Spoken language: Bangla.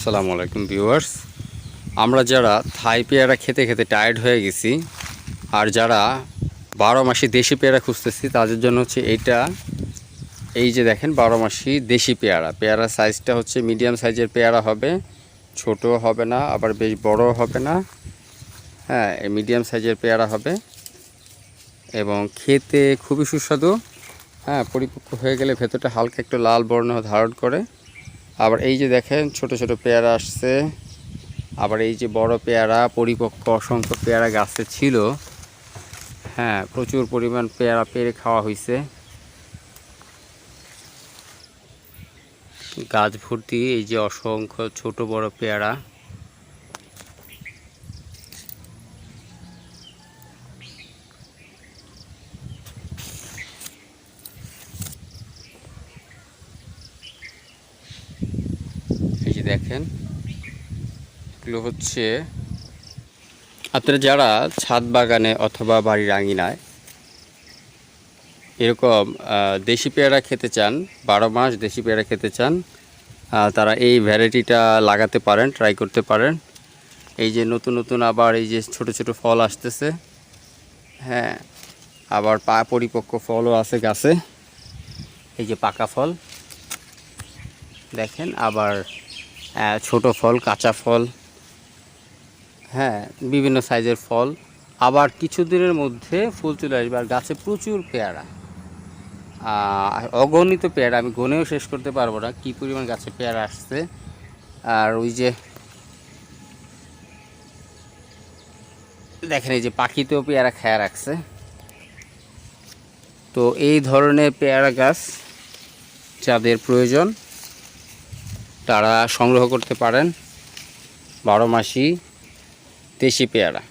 আসসালামু আলাইকুম ভিউয়ার্স। আমরা যারা থাই পেয়ারা খেতে খেতে টায়ার্ড হয়ে গেছি, আর যারা বারো মাসি দেশি পেয়ারা খুঁজতেছি, তাদের জন্য হচ্ছে এইটা, এই যে দেখেন বারো মাসি দেশি পেয়ারা। পেয়ারা সাইজটা হচ্ছে মিডিয়াম সাইজের পেয়ারা হবে ছোট হবে না, আবার বেশ বড় হবে না। হ্যাঁ মিডিয়াম সাইজের পেয়ারা হবে। এবং খেতে খুবই সুস্বাদু। হ্যাঁ পরিপক্ক হয়ে গেলে ভেতরটা হালকা একটু লাল বর্ণ ধারণ করে। আবার এই যে দেখেন ছোট ছোট পেয়ারা আসছে। আবার এই যে বড় পেয়ারা, পরিপক্ক অসংখ্য পেয়ারা গাছে ছিল। হ্যাঁ প্রচুর পরিমাণ পেয়ারা পেরে খাওয়া হয়েছে গাছ ভর্তি এই যে অসংখ্য ছোট বড় পেয়ারা। দেখেন। এগুলো হচ্ছে আপনারা যারা ছাদ বাগানে অথবা বাড়ির আঙিনায় এরকম দেশি পেয়ারা খেতে চান, বারো মাস দেশি পেয়ারা খেতে চান তারা এই ভ্যারাইটিটা লাগাতে পারেন ট্রাই করতে পারেন। এই যে নতুন নতুন আবার এই যে ছোট ছোট ফল আসতেছে। হ্যাঁ আবার পা, পরিপক্ক ফলও আছে গাছে। এই যে পাকা ফল। দেখেন, আবার ছোট ফল, কাঁচা ফল হ্যাঁ বিভিন্ন সাইজের ফল। আবার কিছুদিনের মধ্যে ফুল চলে আসবে আর গাছে প্রচুর পেয়ারা। অগণিত পেয়ারা, আমি গনেও শেষ করতে পারব না কী পরিমাণ গাছে পেয়ারা আসছে। আর ওই যে দেখেন, এই যে পাখিতেও পেয়ারা খেয়া রাখছে। তো এই ধরনের পেয়ারা গাছ যাদের প্রয়োজন তারা সংগ্রহ করতে পারেন বারো মাসি দেশি পেয়ারা।